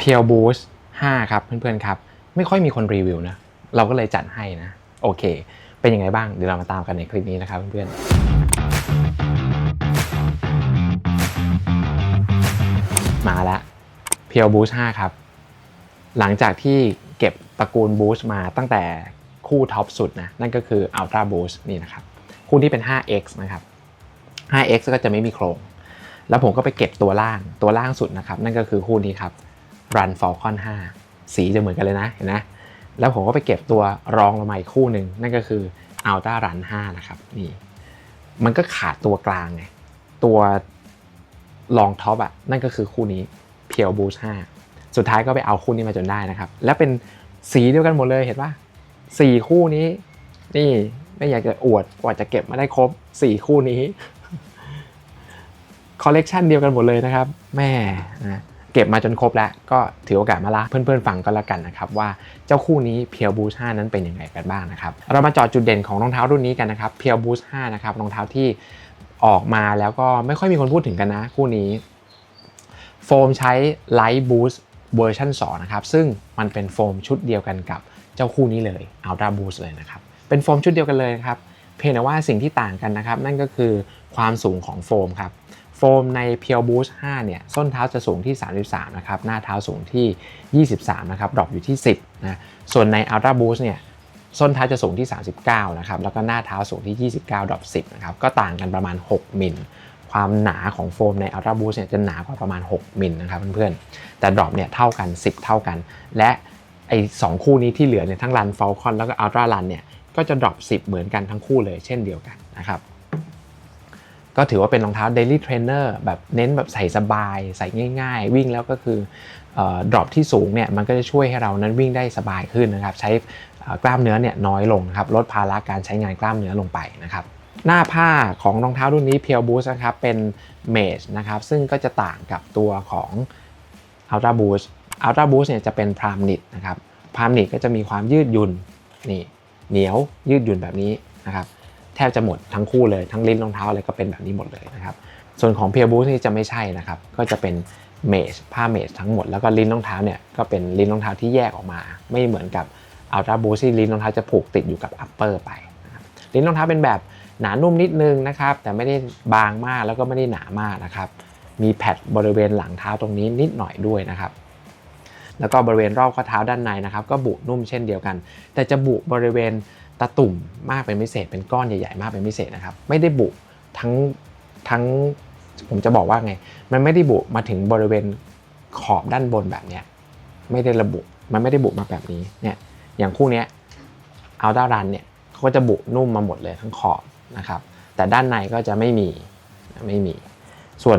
p u r e Boost 5 ครับเพื่อนๆครับ ไม่ค่อยมีคนรีวิวนะ เราก็เลยจัดให้นะ โอเค เป็นยังไงบ้าง เดี๋ยวเรามาตามกันในคลิปนี้นะครับเพื่อนๆ มาแล้ว p u r e Boost 5 ครับ หลังจากที่เก็บตระกูล Boost มาตั้งแต่คู่ท็อปสุดนะ นั่นก็คือ Ultra Boost นี่นะครับ คู่ที่เป็น 5x นะครับ 5x ก็จะไม่มีโครง แล้วผมก็ไปเก็บตัวล่างตัวล่างสุดนะครับ นั่นก็คือคู่นี้ครับ Run Falcon 5 สีจะเหมือนกันเลยนะเห็นไหมแล้วผมก็ไปเก็บตัวรองลงมาอีกคู่หนึ่งนั่นก็คือ Ultra Run 5 นะครับนี่มันก็ขาดตัวกลางไงตัวรองท็อปอะนั่นก็คือคู่นี้ p u r e Boost 5 สุดท้ายก็ไปเอาคู่นี้มาจนได้นะครับ และเป็นสีเดียวกันหมดเลยเห็นปะสี่คู่นี้ นี่ไม่อยากจะอวดกว่าจะเก็บมาได้ครบสี่คู่นี้คอลเลกชันเดียวกันหมดเลยนะครับแม่นะ เก็บมาจนครบแล้ว ก็ถือโอกาสมาละเพื่อนๆฟังก็แล้วกันนะครับ ว่าเจ้าคู่นี้เพียวบูช5นั้นเป็นยังไงกันบ้างนะครับ เรามาจอดจุดเด่นของรองเท้ารุ่นนี้กันนะครับเพียวบูช5นะครับรองเท้าที่ออกมาแล้วก็ไม่ค่อยมีคนพูดถึงกันนะ คู่นี้ โฟมใช้ Light Boost เวอร์ชัน2นะครับซึ่งมันเป็นโฟมชุดเดียวกันกับเจ้าคู่นี้เลย Ultra Boost เลยนะครับเป็นโฟมชุดเดียวกันเลยนะครับเพียงแต่ว่าสิ่งที่ต่างกันนะครับ นั่นก็คือความสูงของโฟมครับ โฟมใน Pure Boost 5 เนี่ย ส้นเท้าจะสูงที่ 33 นะครับ หน้าเท้าสูงที่ 23 นะครับ ดรอปอยู่ที่ 10 นะ ส่วนใน Ultra Boost เนี่ย ส้นเท้าจะสูงที่ 39 นะครับ แล้วก็หน้าเท้าสูงที่ 29 ดรอป 10 นะครับ ก็ต่างกันประมาณ 6 มิล ความหนาของโฟมใน Ultra Boost เนี่ยจะหนากว่าประมาณ 6 มิลนะครับเพื่อนๆ แต่ดรอปเนี่ยเท่ากัน 10 เท่ากัน และไอ้สองคู่นี้ที่เหลือเนี่ยทั้ง Run Falcon แล้วก็ Ultra Run เนี่ยก็จะดรอป10 เหมือนกันทั้งคู่เลยเช่นเดียวกันนะครับ ก็ถือว่าเป็นรองเท้า daily trainer แบบเน้นแบบใส่สบาย ใส่ง่าย ๆ วิ่งแล้วก็คือดรอปที่สูงเนี่ยมันก็จะช่วยให้เรานั้นวิ่งได้สบายขึ้นนะครับ ใช้กล้ามเนื้อเนี่ยน้อยลงนะครับลดภาระการใช้งานกล้ามเนื้อลงไปนะครับหน้าผ้าของรองเท้ารุ่นนี้ Pure Boost นะครับเป็น Mesh นะครับซึ่งก็จะต่างกับตัวของ Ultra Boost Ultra Boost เนี่ยจะเป็น Prime Knit นะครับ Prime Knit ก็จะมีความยืดหยุ่นนี่เหนียวยืดหยุ่นแบบนี้นะครับ แทบจะหมดทั้งคู่เลยทั้งลิ้นรองเท้าอะไรก็เป็นแบบนี้หมดเลยนะครับส่วนของ Pure Boost นี่จะไม่ใช่นะครับก็จะเป็นเมชผ้าเมชทั้งหมดแล้วก็ลิ้นรองเท้าเนี่ยก็เป็นลิ้นรองเท้าที่แยกออกมา ไม่เหมือนกับ Ultra Boost ที่ลิ้นรองเท้าจะผูกติดอยู่กับ upper ไปนะครับลิ้นรองเท้าเป็นแบบหนานุ่มนิดนึงนะครับแต่ไม่ได้บางมากแล้วก็ไม่ได้หนามากนะครับมีแพดบริเวณหลังเท้าตรงนี้นิดหน่อยด้วยนะครับแล้วก็บริเวณรอบข้อเท้าด้านในนะครับ ก็บุนุ่มเช่นเดียวกัน แต่จะบุบริเวณ ตะตุ่มมากเป็นพิเศษ เป็นก้อนใหญ่ๆ มากเป็นพิเศษนะครับ ไม่ได้บุทั้งทั้งผมจะบอกว่าไง มันไม่ได้บุมาถึงบริเวณขอบด้านบนแบบเนี้ยไม่ได้ระบุมันไม่ได้บุมาแบบนี้เนี่ยอย่างคู่เนี้ยเอาด้ารันเนี่ยเขาก็จะบุนุ่มมาหมดเลยทั้งขอบนะครับแต่ด้านในก็จะไม่มีไม่มี ส่วน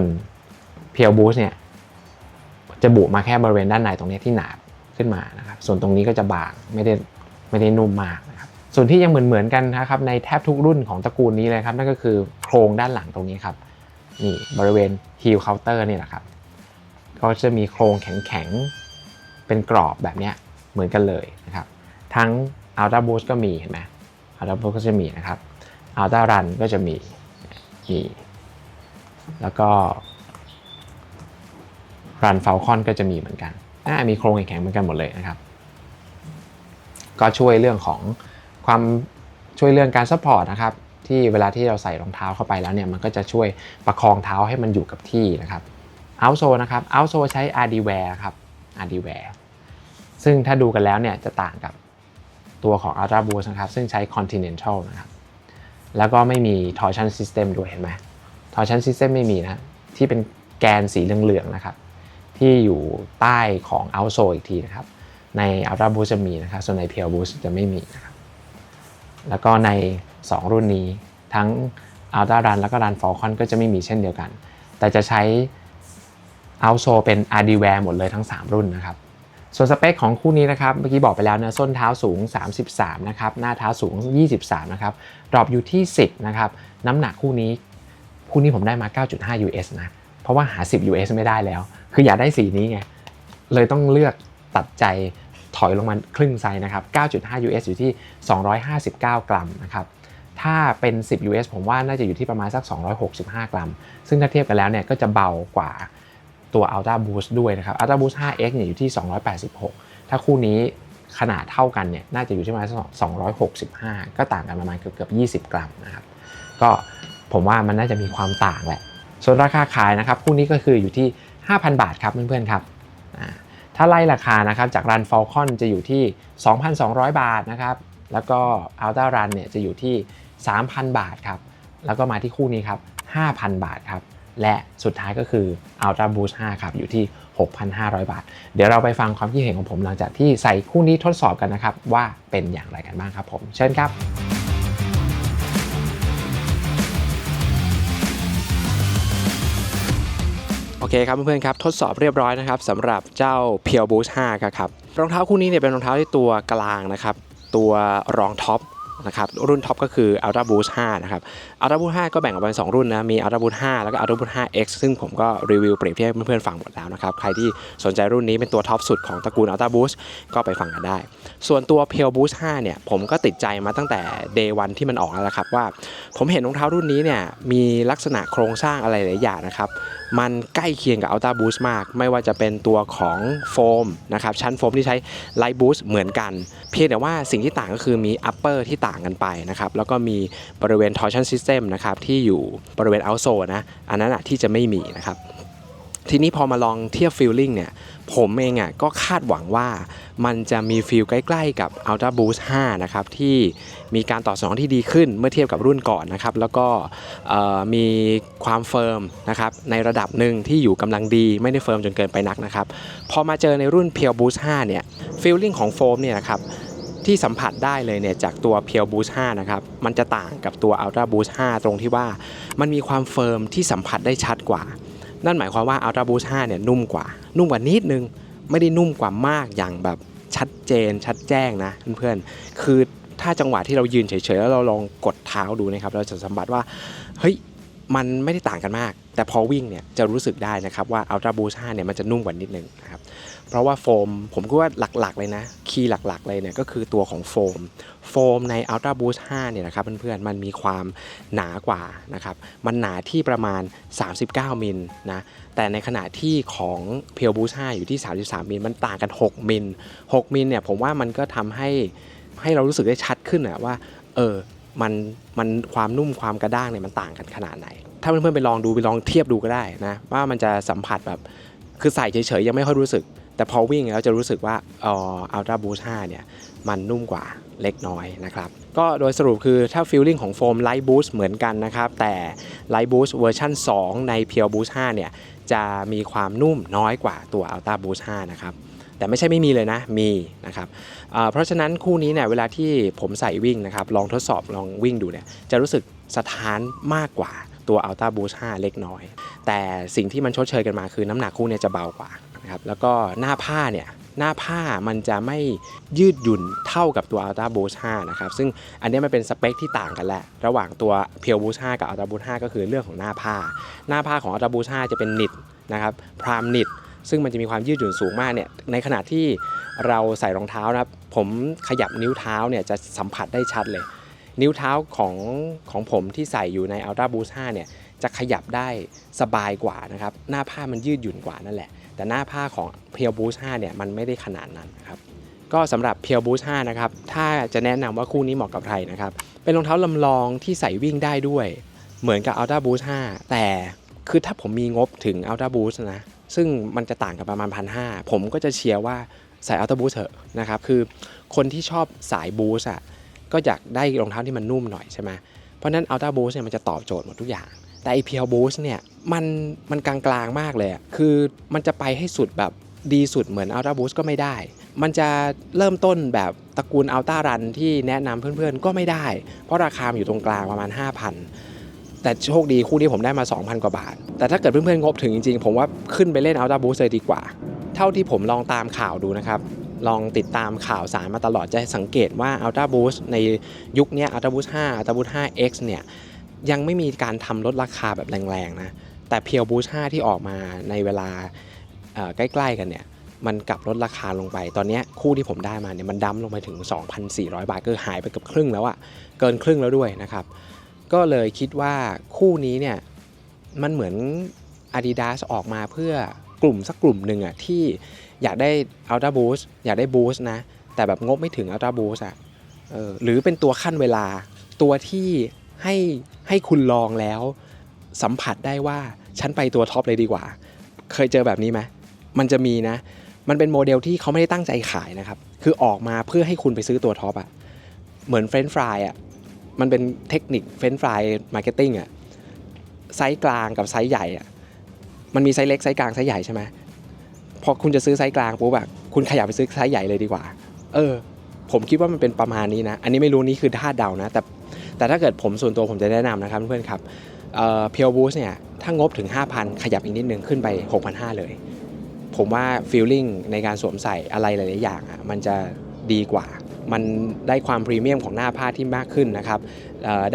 เพียวบูสเนี่ยจะบุมาแค่บริเวณด้านในตรงนี้ที่หนาขึ้นมานะครับส่วนตรงนี้ก็จะบางไม่ได้ไม่ได้นุ่มมาก ส่วนที่ยังเหมือนเหมือนกันนะครับในแทบทุกรุ่นของตระกูลนี้เลยครับนั่นก็คือโครงด้านหลังตรงนี้ครับนี่บริเวณฮีลเคาน์เตอร์นี่แหละครับก็จะมีโครงแข็งๆเป็นกรอบแบบนี้เหมือนกันเลยนะครับทั้ง Ultra Boost ก็มีเห็นไหม Ultra Boost ก็จะมีนะครับ Ultra Run ก็จะมีมีแล้วก็ Run Falcon ก็จะมีเหมือนกันน่ามีโครงแข็งๆเหมือนกันหมดเลยนะครับ ก็ช่วยเรื่องของ ความช่วยเรื่องการซัพพอร์ตนะครับที่เวลาที่เราใส่รองเท้าเข้าไปแล้วเนี่ยมันก็จะช่วยประคองเท้าให้มันอยู่กับที่นะครับเอาโซนะครับเอาโซใช้ RD Wear ครับ RD Wear ซึ่งถ้าดูกันแล้วเนี่ยจะต่างกับตัวของ Ultra Boost นะครับซึ่งใช้ Continental นะครับแล้วก็ไม่มี torsion system ด้วยเห็นไหม torsion system ไม่มีนะที่เป็นแกนสีเหลืองๆนะครับที่อยู่ใต้ของ outsole อีกทีนะครับใน Ultra Boost จะมีนะครับส่วนใน Pure Boost จะไม่มีนะครับ แล้วก็ใน 2 รุ่นนี้ทั้ง Ultra Run แล้วก็ Run Falcon ก็จะไม่มีเช่นเดียวกัน แต่จะใช้ outsole เป็น RD Wear หมดเลยทั้ง 3 รุ่นนะครับ ส่วนสเปคของคู่นี้นะครับ เมื่อกี้บอกไปแล้วนะส้นเท้าสูง 33 นะครับ หน้าเท้าสูง 23 นะครับ ดรอปอยู่ที่ 10 นะครับ น้ำหนักคู่นี้ คู่นี้ผมได้มา 9.5 US นะ เพราะว่าหา 10 US ไม่ได้แล้ว คืออยากได้สีนี้ไง เลยต้องเลือกตัดใจ ถอยลงมาครึ่งไซส์นะครับ 9.5 US อยู่ที่ 259 กรัมนะครับ ถ้าเป็น 10 US ผมว่าน่าจะอยู่ที่ประมาณสัก 265 กรัม ซึ่งถ้าเทียบกันแล้วเนี่ยก็จะเบากว่าตัว Ultra Boost ด้วยนะครับ Ultra Boost 5X เนี่ยอยู่ที่ 286 ถ้าคู่นี้ขนาดเท่ากันเนี่ยน่าจะอยู่ที่ประมาณ265 ก็ต่างกันประมาณเกือบเกือบ20 กรัมนะครับ ก็ผมว่ามันน่าจะมีความต่างแหละ ส่วนราคาขายนะครับคู่นี้ก็คืออยู่ที่ 5,000 บาทครับเพื่อนๆครับอ่า ถ้าไล่ราคานะครับจากรัน Falcon จะอยู่ที่ 2,200 บาทนะครับ แล้วก็ Ultra Run เนี่ยจะอยู่ที่ 3,000 บาทครับ แล้วก็มาที่คู่นี้ครับ 5,000 บาทครับ และสุดท้ายก็คือ Ultra Boost 5 ครับอยู่ที่ 6,500 บาท เดี๋ยวเราไปฟังความคิดเห็นของผมหลังจากที่ใส่คู่นี้ทดสอบกันนะครับ ว่าเป็นอย่างไรกันบ้างครับผม เชิญครับ เคครับเพื่อนๆครับทดสอบเรียบร้อยนะครับสำหรับเจ้า p u r e Boost 5ครับรองเท้าคู่นี้เนี่ยเป็นรองเท้าที่ตัวกลางนะครับตัวรองท็อปนะครับรุ่นท็อปก็คือ Ultra Boost 5นะครับ Ultra Boost 5 ก็แบ่งออกเป็น 2 รุ่นนะมี Ultra Boost 5 แล้วก็ Ultra Boost 5X ซึ่งผมก็รีวิวเปรียบเทียบเพื่อนๆฟังหมดแล้วนะครับ ใครที่สนใจรุ่นนี้เป็นตัวท็อปสุดของตระกูล Ultra Boost ก็ไปฟังกันได้ ส่วนตัว p u r e Boost 5 เนี่ย ผมก็ติดใจมาตั้งแต่ day 1ที่มันออกแล้วครับว่า ผมเห็นรองเท้ารุ่นนี้เนี่ยมีลักษณะโครงสร้างอะไรหลายอย่างนะครับ มันใกล้เคียงกับ Ultra Boost มาก ไม่ว่าจะเป็นตัวของโฟมนะครับชั้นโฟมที่ใช้ Light Boost เหมือนกัน เพียงแต่ว่าสิ่งที่ต่างก็คือมี upper ที่ต่างกันไปนะครับแล้วก็มีบริเวณ torsion system นะครับที่อยู่บริเวณ outsole นะอันนั้นอะที่จะไม่มีนะครับ ทีนี้พอมาลองเทียบฟีลลิ่งเนี่ย ผมเองอะก็คาดหวังว่ามันจะมีฟีลใกล้ๆกับ Ultra Boost 5 นะครับ ที่มีการต่อสนองที่ดีขึ้นเมื่อเทียบกับรุ่นก่อนนะครับ แล้วก็มีความเฟิร์มนะครับในระดับหนึ่งที่อยู่กำลังดีไม่ได้เฟิร์มจนเกินไปนักนะครับ พอมาเจอในรุ่น Pure Boost 5 เนี่ยฟีลลิ่งของโฟมเนี่ยนะครับที่สัมผัสได้เลยเนี่ยจากตัว Pure Boost 5 นะครับ มันจะต่างกับตัว Ultra Boost 5 ตรงที่ว่ามันมีความเฟิร์มที่สัมผัสได้ชัดกว่า นั่นหมายความว่า Ultra Boost 5เนี่ยนุ่มกว่า นุ่มกว่านิดนึง ไม่ได้นุ่มกว่ามากอย่างแบบชัดเจนชัดแจ้งนะเพื่อนๆ คือถ้าจังหวะที่เรายืนเฉยๆ แล้วเราลองกดเท้าดูนะครับเราจะสัมผัสว่าเฮ้ยมันไม่ได้ต่างกันมาก แต่พอวิ่งเนี่ยจะรู้สึกได้นะครับว่า Ultra Boost 5เนี่ยมันจะนุ่มกว่านิดนึงนะครับ เพราะว่าโฟม ผมก็ว่าหลักๆเลยนะ คีย์หลักๆเลยเนี่ยก็คือตัวของโฟม โฟมใน Ultra Boost 5 เนี่ยนะครับเพื่อนๆ มันมีความหนากว่านะครับ มันหนาที่ประมาณ 39 มิลนะ แต่ในขณะที่ของ Pure Boost 5 อยู่ที่ 33 มิล มันต่างกัน 6 มิล 6 มิลเนี่ยผมว่ามันก็ทำให้ให้เรารู้สึกได้ชัดขึ้นอะว่า เออ มันมันความนุ่มความกระด้างเนี่ยมันต่างกันขนาดไหน ถ้าเพื่อนๆไปลองดูไปลองเทียบดูก็ได้นะว่ามันจะสัมผัสแบบคือใส่เฉยๆยังไม่ค่อยรู้สึก แต่พอวิ่งแล้วจะรู้สึกว่าเอ่อ Ultra Boost 5เนี่ยมันนุ่มกว่าเล็กน้อยนะครับ ก็โดยสรุปคือถ้าฟีลลิ่งของโฟม Light Boost เหมือนกันนะครับ แต่ Light Boost เวอร์ชัน2 ใน Pure Boost 5เนี่ยจะมีความนุ่มน้อยกว่าตัว Ultra Boost 5นะครับแต่ไม่ใช่ไม่มีเลยนะ มีนะครับเอ่อเพราะฉะนั้นคู่นี้เนี่ยเวลาที่ผมใส่วิ่งนะครับ ลองทดสอบลองวิ่งดูเนี่ย จะรู้สึกสถานมากกว่าตัว Ultra Boost 5 เล็กน้อย แต่สิ่งที่มันชดเชยกันมาคือน้ำหนักคู่เนี่ยจะเบากว่า นะครับแล้วก็หน้าผ้าเนี่ยหน้าผ้ามันจะไม่ยืดหยุ่นเท่ากับตัว Ultra Boost 5นะครับซึ่งอันนี้มันเป็นสเปคที่ต่างกันแหละ ระหว่างตัว Pure Boost 5กับ Ultra Boost 5ก็คือเรื่องของหน้าผ้า หน้าผ้าของ Ultra Boost 5จะเป็นนิดนะครับพรามนิดซึ่งมันจะมีความยืดหยุ่นสูงมากเนี่ยในขณะที่เราใส่รองเท้านะครับผมขยับนิ้วเท้าเนี่ยจะสัมผัสได้ชัดเลย นิ้วเท้าของของผมที่ใส่อยู่ใน Ultra Boost 5เนี่ยจะขยับได้สบายกว่านะครับหน้าผ้ามันยืดหยุ่นกว่านั่นแหละ แต่หน้าผ้าของ Pure Boost 5เนี่ยมันไม่ได้ขนาดนั้นนะครับก็สำหรับ Pure Boost 5นะครับถ้าจะแนะนำว่าคู่นี้เหมาะกับใครนะครับเป็นรองเท้าลำลองที่ใส่วิ่งได้ด้วย เหมือนกับ Ultra Boost 5 แต่คือถ้าผมมีงบถึง Ultra Boost นะซึ่งมันจะต่างกันประมาณพันหผมก็จะเชียร์ว่าใส่ Ultra Boost เถอะนะครับ คือคนที่ชอบสาย Boost อะก็อยากได้รองเท้าที่มันนุ่มหน่อยใช่ไหมเพราะฉะนั้น Ultra Boost เนี่ยมันจะตอบโจทย์หมดทุกอย่าง แต่ไอ Pure Boost เนี่ยมันมันกลางๆมากเลยอะคือมันจะไปให้สุดแบบดีสุดเหมือน Ultra Boost ก็ไม่ได้ มันจะเริ่มต้นแบบตระกูล Ultra Run ที่แนะนำเพื่อนๆก็ไม่ได้ เพราะราคามอยู่ตรงกลางประมาณ 5,000 แต่โชคดีคู่นี้ผมได้มา 2,000 กว่าบาท แต่ถ้าเกิดเพื่อนๆงบถึงจริงๆ ผมว่าขึ้นไปเล่น Ultra Boost เลยดีกว่า เท่าที่ผมลองตามข่าวดูนะครับ ลองติดตามข่าวสารมาตลอดจะสังเกตว่า Ultra Boost ในยุคนี้ย Ultra Boost 5 Ultra Boost 5X เนี่ย ยังไม่มีการทำลดราคาแบบแรงๆนะ แต่ Pure Boost 5ที่ออกมาในเวลาใกล้ๆกันเนี่ย มันกลับลดราคาลงไป ตอนนี้คู่ที่ผมได้มาเนี่ยมันดั้มลงไปถึง 2,400 บาท ก็หายไปเกือบครึ่งแล้วอะเกินครึ่งแล้วด้วยนะครับ ก็เลยคิดว่าคู่นี้เนี่ย มันเหมือน Adidas ออกมาเพื่อกลุ่มสักกลุ่มหนึ่งอะที่อยากได้ Ultra Boost อยากได้ Boost นะ แต่แบบงบไม่ถึง Ultra Boost อะหรือเป็นตัวขั้นเวลาตัวที่ ให้ให้คุณลองแล้วสัมผัสได้ว่าฉันไปตัวท็อปเลยดีกว่า เคยเจอแบบนี้ไหมมันจะมีนะ มันเป็นโมเดลที่เขาไม่ได้ตั้งใจขายนะครับ คือออกมาเพื่อให้คุณไปซื้อตัวท็อปอะเหมือนเฟรนฟรายอะมันเป็นเทคนิคเฟรนฟรายมาร์เก็ตติ้งอะไซส์กลางกับไซส์ใหญ่อะมันมีไซส์เล็กไซส์กลางไซส์ใหญ่ใช่ไหมพอคุณจะซื้อไซส์กลางปุ๊บอะคุณขยับไปซื้อไซส์ใหญ่เลยดีกว่า เออ ผมคิดว่ามันเป็นประมาณนี้นะ อันนี้ไม่รู้นี่คือท่าเดานะ แต่แต่ถ้าเกิดผมส่วนตัวผมจะแนะนำนะครับเพื่อนๆครับเอ่อพียวบูสเนี่ยถ้างบถึง 5,000 ขยับอีกนิดนึงขึ้นไป 6,500 เลย ผมว่าฟีลลิ่งในการสวมใส่อะไรหลาย ๆ อย่างอะมันจะดีกว่า มันได้ความพรีเมียมของหน้าผ้าที่มากขึ้นนะครับ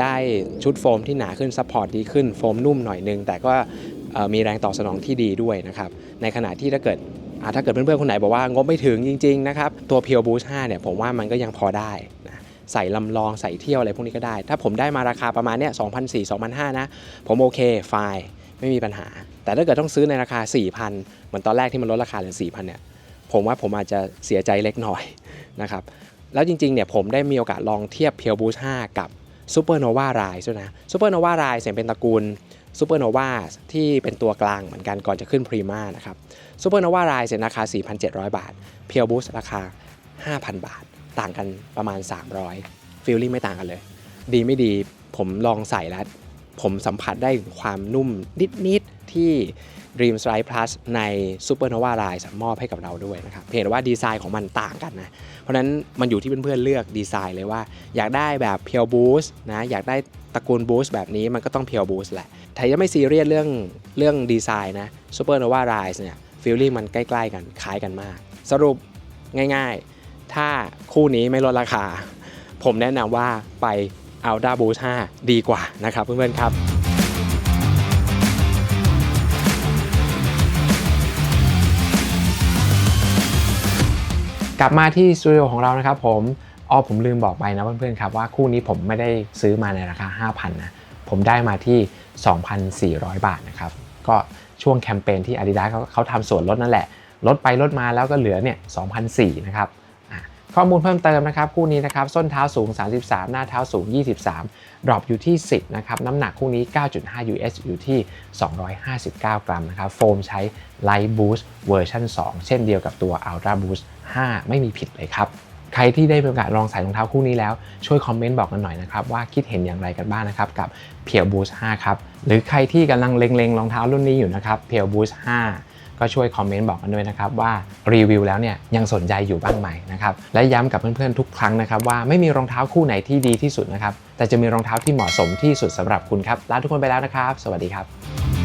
ได้ชุดโฟมที่หนาขึ้นซัพพอร์ตดีขึ้นโฟมนุ่มหน่อยนึง แต่ก็มีแรงต่อสนองที่ดีด้วยนะครับในขณะที่ถ้าเกิด ถ้าเกิดเพื่อนๆ คนไหนบอกว่างบไม่ถึงจริงๆนะครับตัว Pure Boost 5เนี่ยผมว่ามันก็ยังพอได้นะใส่ลำลองใส่เที่ยวอะไรพวกนี้ก็ได้ ถ้าผมได้มาราคาประมาณเนี้ย2,400 2,500 นะ ผมโอเคไฟล์ไม่มีปัญหา แต่ถ้าเกิดต้องซื้อในราคา 4,000 เหมือนตอนแรกที่มันลดราคาเหลือ 4,000 เนี่ย ผมว่าผมอาจจะเสียใจเล็กน้อยนะครับ แล้วจริงๆ เนี่ยผมได้มีโอกาสลองเทียบ Pure Boost 5กับ Supernova Rise ด้วยนะ Supernova Rise เนี่ยเป็นตระกูล ซูเปอร์โนวาที่เป็นตัวกลางเหมือนกันก่อนจะขึ้นพรีมานะครับซูเปอร์โนวารายเซ็นราคา 4,700 บาท เพียวบูสราคา 5,000 บาท ต่างกันประมาณ 300ฟีลลิ่งไม่ต่างกันเลย ดีไม่ดีผมลองใส่แล้ว ผมสัมผัสได้ถึงความนุ่มนิดๆที่ Dream Strike Plus ใน Supernova Rise มอบให้กับเราด้วยนะครับเพียงแต่ว่าดีไซน์ของมันต่างกันนะ เพราะนั้นมันอยู่ที่เพื่อนๆเลือกดีไซน์เลยว่า อยากได้แบบ Pure Boost นะอยากได้ตระกูล Boost แบบนี้มันก็ต้อง Pure Boost แหละถ้าจะไม่ซีเรียสเรื่องเรื่องดีไซน์นะ Supernova Rise เนี่ยฟีลลิ่งมันใกล้ๆกันคล้ายกันมาก สรุปง่ายๆ ถ้าคู่นี้ไม่ลดราคา ผมแนะนำว่าไป Ultra Boost 5ดีกว่านะครับเพื่อนๆครับ กลับมาที่สตูดิโอของเรานะครับผมอ๋อผมลืมบอกไปนะเพื่อนๆครับว่าคู่นี้ผมไม่ได้ซื้อมาในราคา 5,000 นะ ผมได้มาที่ 2,400 บาทนะครับ ก็ช่วงแคมเปญที่ Adidas เขาเขาทำส่วนลดนั่นแหละ ลดไปลดมาแล้วก็เหลือเนี่ย2,400นะครับข้อมูลเพิ่มเติมนะครับคู่นี้นะครับส้นเท้าสูง 33 หน้าเท้าสูง 23 ดรอปอยู่ที่ 10นะครับน้ำหนักคู่นี้ 9.5 US อยู่ที่ 259 กรัมนะครับโฟมใช้ Light Boost เวอร์ชัน2 เช่นเดียวกับตัว Ultra Boost 5 ไม่มีผิดเลยครับ ใครที่ได้มีโอกาสลองใส่รองเท้าคู่นี้แล้ว ช่วยคอมเมนต์บอกกันหน่อยนะครับ ว่าคิดเห็นอย่างไรกันบ้างนะครับ กับ p u r e Boost 5ครับ หรือใครที่กำลังเล็งๆรองเท้ารุ่นนี้อยู่นะครับ p u r e Boost 5ก็ช่วยคอมเมนต์บอกกันด้วยนะครับว่ารีวิวแล้วเนี่ยยังสนใจอยู่บ้างไหมนะครับและย้ำกับเพื่อนๆทุกครั้งนะครับว่าไม่มีรองเท้าคู่ไหนที่ดีที่สุดนะครับแต่จะมีรองเท้าที่เหมาะสมที่สุดสำหรับคุณครับลาทุกคนไปแล้วนะครับ สวัสดีครับ